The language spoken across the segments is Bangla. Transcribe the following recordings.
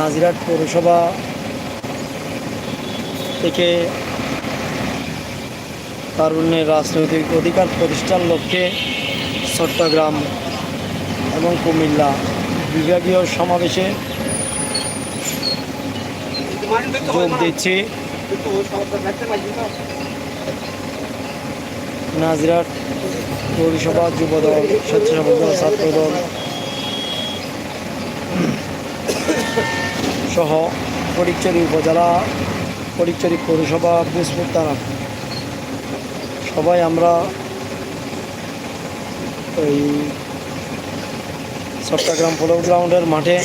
নাজিরাট পৌরসভা থেকে তারুণ্যের রাজনৈতিক অধিকার প্রতিষ্ঠার লক্ষ্যে চট্টগ্রাম এবং কুমিল্লা বিভাগীয় সমাবেশে যোগ দিচ্ছি। নাজিরাট পৌরসভা যুবদল, স্বেচ্ছাসেবক দল, ছাত্রদল সহ ফটিকচুরি উপজেলা ফটিকচুরি পৌরসভা বুসপুর থানা। সবাই আমরা ওই চট্টগ্রাম পোলো গ্রাউন্ডের মাঠে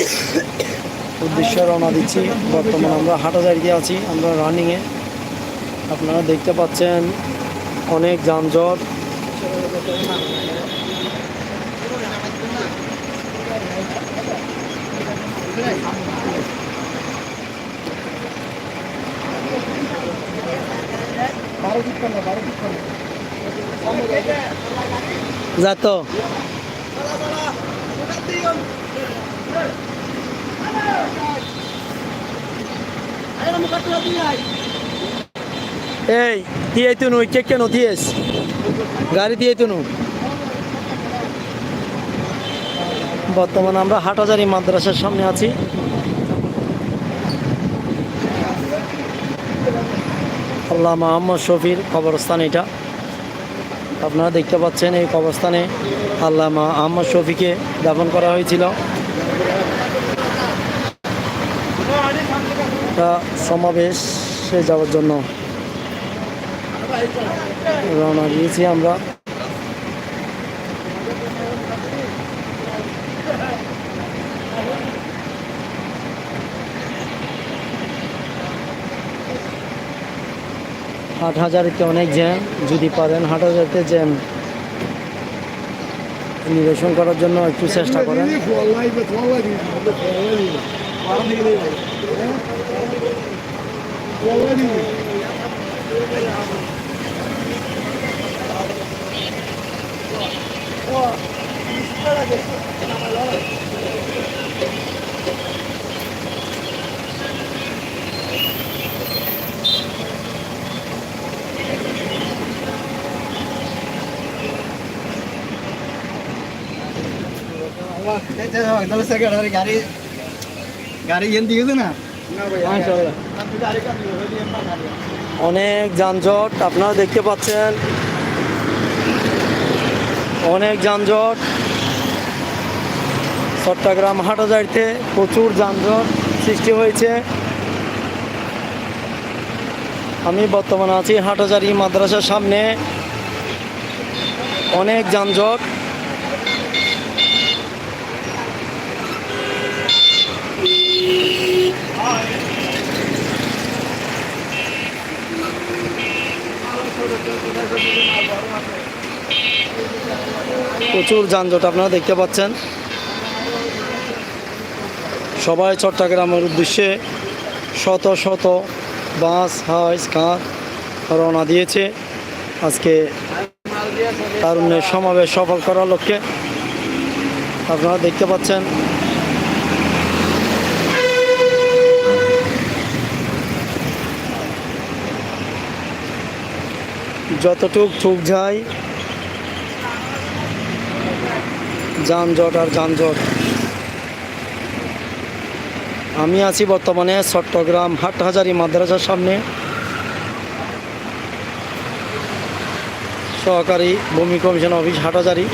উদ্দেশ্যে রওনা দিচ্ছি। বর্তমানে আমরা হাঁটা হাঁটাজারিতে আছি, আমরা রানিংয়ে আপনারা দেখতে পাচ্ছেন অনেক যানজট। যা তো এই দিয়ে তুনু কে কেন দিয়েস গাড়ি দিয়ে তুনু বর্তমানে আমরা হাটাজারি মাদ্রাসার সামনে আছি। আল্লাহ মোহাম্মদ শফির কবরস্থান এটা। আপনারা দেখতে পাচ্ছেন এই কবরস্থানে আল্লামা আহমদ শফিকে দাফন করা হয়েছিল। সমাবেশে যাওয়ার জন্য রওনা দিয়েছি আমরা। হাট হাজারিতে অনেক জ্যাম। যদি পারেন হাট হাজারিতে জ্যাম। নিরসন করার জন্য একটু চেষ্টা করেন। অনেক যানজট, আপনারা দেখতে পাচ্ছেন। অনেক যানজট। চট্টগ্রাম হাটাজারিতে প্রচুর যানজট সৃষ্টি হয়েছে। আমি বর্তমানে আছি হাটাজারি মাদ্রাসার সামনে। অনেক যানজট। প্রচুর যানজট আপনারা দেখতে পাচ্ছেন। সবাই চট্টগ্রামের উদ্দেশ্যে শত শত বাস, হাইস, কার রওনা দিয়েছে। আজকে তারুণ্যের সমাবেশ সফল করার লক্ষ্যে আপনারা দেখতে পাচ্ছেন। যতটুক চোখ যায়, যানজট আর যানজট। আমি আছি বর্তমানে চট্টগ্রাম হাটহাজারি মাদ্রাসার সামনে। সহকারী ভূমি কমিশন অফিস হাটহাজারি।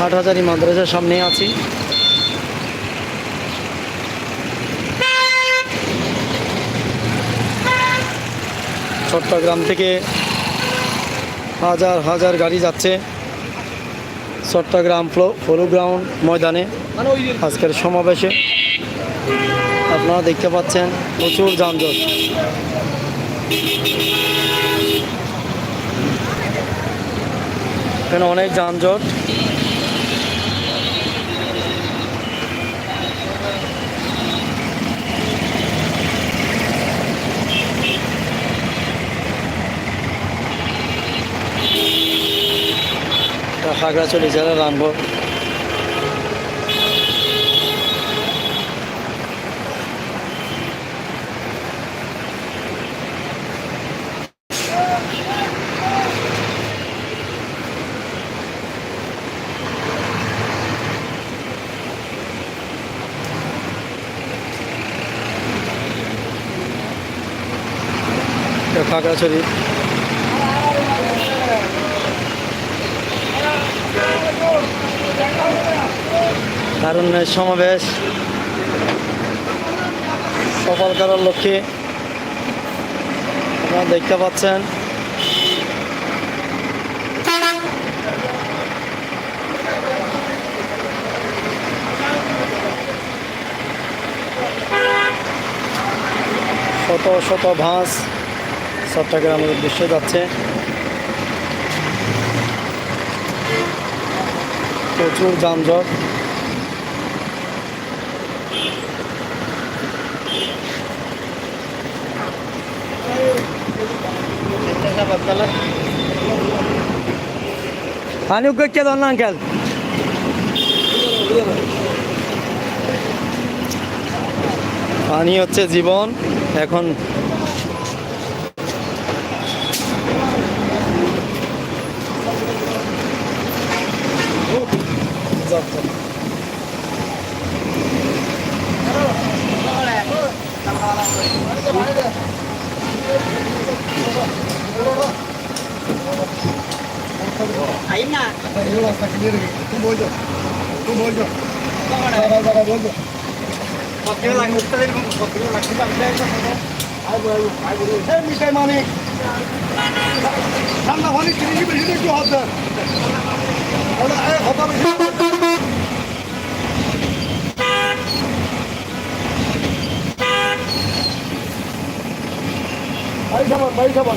হাটহাজারি মাদ্রাসার সামনে আছি। চট্টগ্রাম থেকে হাজার হাজার গাড়ি যাচ্ছে চট্টগ্রাম ফলো গ্রাউন্ড ময়দানে আজকের সমাবেশে। আপনারা দেখতে পাচ্ছেন প্রচুর যানজট। এখানে অনেক যানজট। খাগড়াছড়ি জেলা রামগড় খাগড়াছড়ি তারুণ্যের সমাবেশ। সফল করার লক্ষ্যে আপনারা দেখতে পাচ্ছেন। শত শত ভাঁজ চট্টগ্রামের উদ্দেশ্যে যাচ্ছে। প্রচুর যানজট। পানি কে ধর না আঙ্কেল। পানি হচ্ছে জীবন এখন Ayun na. Ayun lang, sa. Tumboy dyan. Saka, saka, boy dyan. Pagkira lang, gusto rin kung pagkira lang. Diba, dahil sa. Ay, boy, ay, boy. Hey, Mikay Mani. Sen de hani senin gibi hiç yok hatta. Ona ay hata bir. Ay tamam, ay tamam.